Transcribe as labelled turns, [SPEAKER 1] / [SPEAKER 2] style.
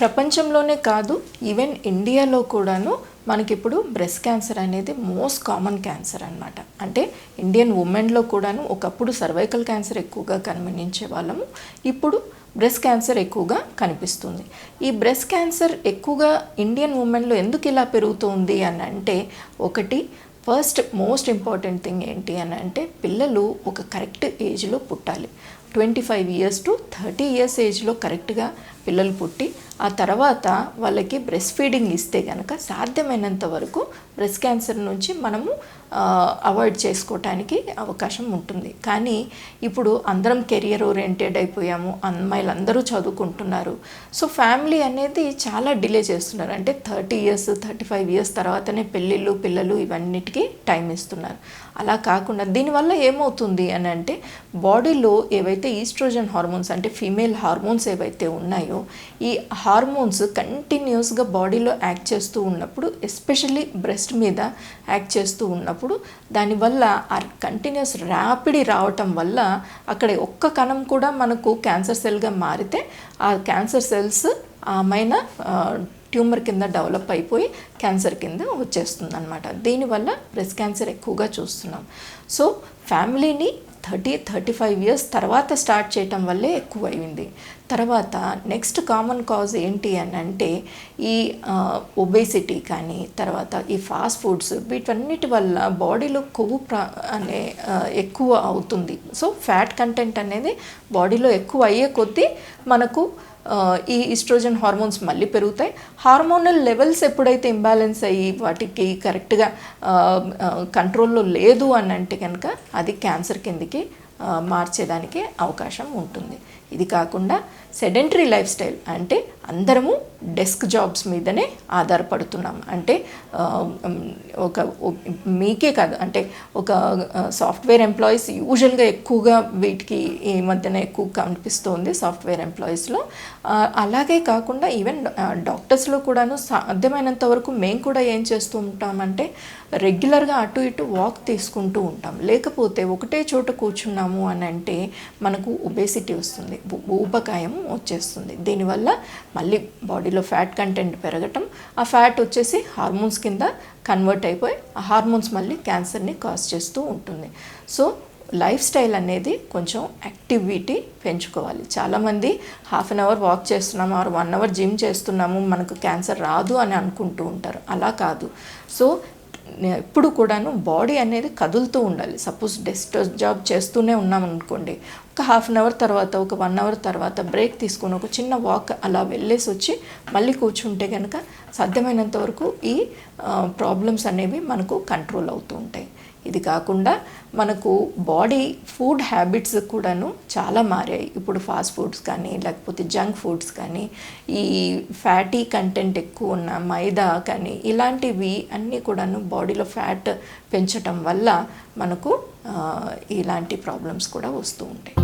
[SPEAKER 1] ప్రపంచంలోనే కాదు ఈవెన్ ఇండియాలో కూడాను మనకిప్పుడు బ్రెస్ట్ క్యాన్సర్ అనేది మోస్ట్ కామన్ క్యాన్సర్ అన్నమాట. అంటే ఇండియన్ ఉమెన్లో కూడాను ఒకప్పుడు సర్వైకల్ క్యాన్సర్ ఎక్కువగా కనిపించే వాళ్ళము ఇప్పుడు బ్రెస్ట్ క్యాన్సర్ ఎక్కువగా కనిపిస్తుంది. ఈ బ్రెస్ట్ క్యాన్సర్ ఎక్కువగా ఇండియన్ ఉమెన్లో ఎందుకు ఇలా పెరుగుతుంది అని అంటే ఒకటి ఫస్ట్ మోస్ట్ ఇంపార్టెంట్ థింగ్ ఏంటి అని అంటే పిల్లలు ఒక కరెక్ట్ ఏజ్లో పుట్టాలి. Twenty five years to thirty years ఏజ్లో కరెక్ట్గా పిల్లలు పుట్టి ఆ తర్వాత వాళ్ళకి బ్రెస్ట్ ఫీడింగ్ ఇస్తే కనుక సాధ్యమైనంత వరకు బ్రెస్ట్ క్యాన్సర్ నుంచి మనము అవాయిడ్ చేసుకోవటానికి అవకాశం ఉంటుంది. కానీ ఇప్పుడు అందరం కెరియర్ ఓరియంటెడ్ అయిపోయాము అమ్మాయిలు అందరూ చదువుకుంటున్నారు. సో ఫ్యామిలీ అనేది చాలా డిలే చేస్తున్నారు. అంటే thirty years thirty five years తర్వాతనే పెళ్ళిళ్ళు పిల్లలు ఇవన్నిటికీ టైం ఇస్తున్నారు. అలా కాకుండా దీనివల్ల ఏమవుతుంది అని అంటే బాడీలో ఏవైతే ఈస్ట్రోజన్ హార్మోన్స్ అంటే ఫీమేల్ హార్మోన్స్ ఏవైతే ఉన్నాయో ఈ హార్మోన్స్ కంటిన్యూస్గా బాడీలో యాక్ట్ చేస్తూ ఉన్నప్పుడు ఎస్పెషల్లీ బ్రెస్ట్ మీద యాక్ట్ చేస్తూ ఉన్నప్పుడు దానివల్ల ఆ కంటిన్యూస్ ర్యాపిడ్ రావటం వల్ల అక్కడ ఒక్క కణం కూడా మనకు క్యాన్సర్ సెల్గా మారితే ఆ క్యాన్సర్ సెల్స్ ఆమెన ట్యూమర్ కింద డెవలప్ అయిపోయి క్యాన్సర్ కింద వచ్చేస్తుంది అనమాట దీనివల్ల బ్రెస్ట్ క్యాన్సర్ ఎక్కువగా చూస్తున్నాం. సో ఫ్యామిలీని థర్టీ థర్టీ ఫైవ్ ఇయర్స్ తర్వాత స్టార్ట్ చేయటం వల్లే ఎక్కువ అయింది తర్వాత నెక్స్ట్ కామన్ కాజ్ ఏంటి అని అంటే ఈ ఒబేసిటీ కానీ తర్వాత ఈ ఫాస్ట్ ఫుడ్స్ వీటన్నిటి వల్ల బాడీలో కొవ్వు ప్రా అనే ఎక్కువ అవుతుంది. సో ఫ్యాట్ కంటెంట్ అనేది బాడీలో ఎక్కువ అయ్యే కొద్దీ మనకు ఈ ఈస్ట్రోజన్ హార్మోన్స్ మళ్ళీ పెరుగుతాయి. హార్మోనల్ లెవెల్స్ ఎప్పుడైతే ఇంబ్యాలెన్స్ అయ్యి వాటికి కరెక్ట్గా కంట్రోల్లో లేదు అని అంటే కనుక అది క్యాన్సర్ కిందకి మార్చేదానికి అవకాశం ఉంటుంది. ఇది కాకుండా సెడెంటరీ లైఫ్ స్టైల్ అంటే అందరము డెస్క్ జాబ్స్ మీదనే ఆధారపడుతున్నాం. అంటే ఒక మీకే కాదు అంటే ఒక సాఫ్ట్వేర్ ఎంప్లాయీస్ యూజువల్గా ఎక్కువగా వీటికి ఈ మధ్యన ఎక్కువ కనిపిస్తుంది సాఫ్ట్వేర్ ఎంప్లాయీస్లో. అలాగే కాకుండా ఈవెన్ డాక్టర్స్లో కూడాను సాధ్యమైనంత వరకు మేము కూడా ఏం చేస్తూ ఉంటామంటే రెగ్యులర్గా అటు ఇటు వాక్ తీసుకుంటూ ఉంటాం. లేకపోతే ఒకటే చోట కూర్చున్నాము అని అంటే మనకు ఒబేసిటీ వస్తుంది ఊపకాయం ఊబకాయం వచ్చేస్తుంది. దీనివల్ల మళ్ళీ బాడీలో ఫ్యాట్ కంటెంట్ పెరగటం ఆ ఫ్యాట్ వచ్చేసి హార్మోన్స్ కింద కన్వర్ట్ అయిపోయి ఆ హార్మోన్స్ మళ్ళీ క్యాన్సర్ని కాజ్ చేస్తూ ఉంటుంది. సో లైఫ్ స్టైల్ అనేది కొంచెం యాక్టివిటీ పెంచుకోవాలి. చాలామంది హాఫ్ అన్ అవర్ వాక్ చేస్తున్నాము ఆర్ వన్ అవర్ జిమ్ చేస్తున్నాము మనకు క్యాన్సర్ రాదు అని అనుకుంటూ ఉంటారు. అలా కాదు. సో ఎప్పుడు కూడాను బాడీ అనేది కదులుతూ ఉండాలి. సపోజ్ డెస్క్ జాబ్ చేస్తూనే ఉన్నాం అనుకోండి. ఒక హాఫ్ అన్ అవర్ తర్వాత ఒక వన్ అవర్ తర్వాత బ్రేక్ తీసుకొని ఒక చిన్న వాక్ అలా వెళ్ళేసి వచ్చి మళ్ళీ కూర్చుంటే కనుక సాధ్యమైనంత వరకు ఈ ప్రాబ్లమ్స్ అనేవి మనకు కంట్రోల్ అవుతూ ఉంటాయి. ఇది కాకుండా మనకు బాడీ ఫుడ్ హ్యాబిట్స్ కూడాను చాలా మారాయి. ఇప్పుడు ఫాస్ట్ ఫుడ్స్ కానీ లేకపోతే జంక్ ఫుడ్స్ కానీ ఈ ఫ్యాటీ కంటెంట్ ఎక్కువ ఉన్న మైదా కానీ ఇలాంటివి అన్నీ కూడాను బాడీలో ఫ్యాట్ పెంచటం వల్ల మనకు ఇలాంటి ప్రాబ్లమ్స్ కూడా వస్తూ ఉంటాయి.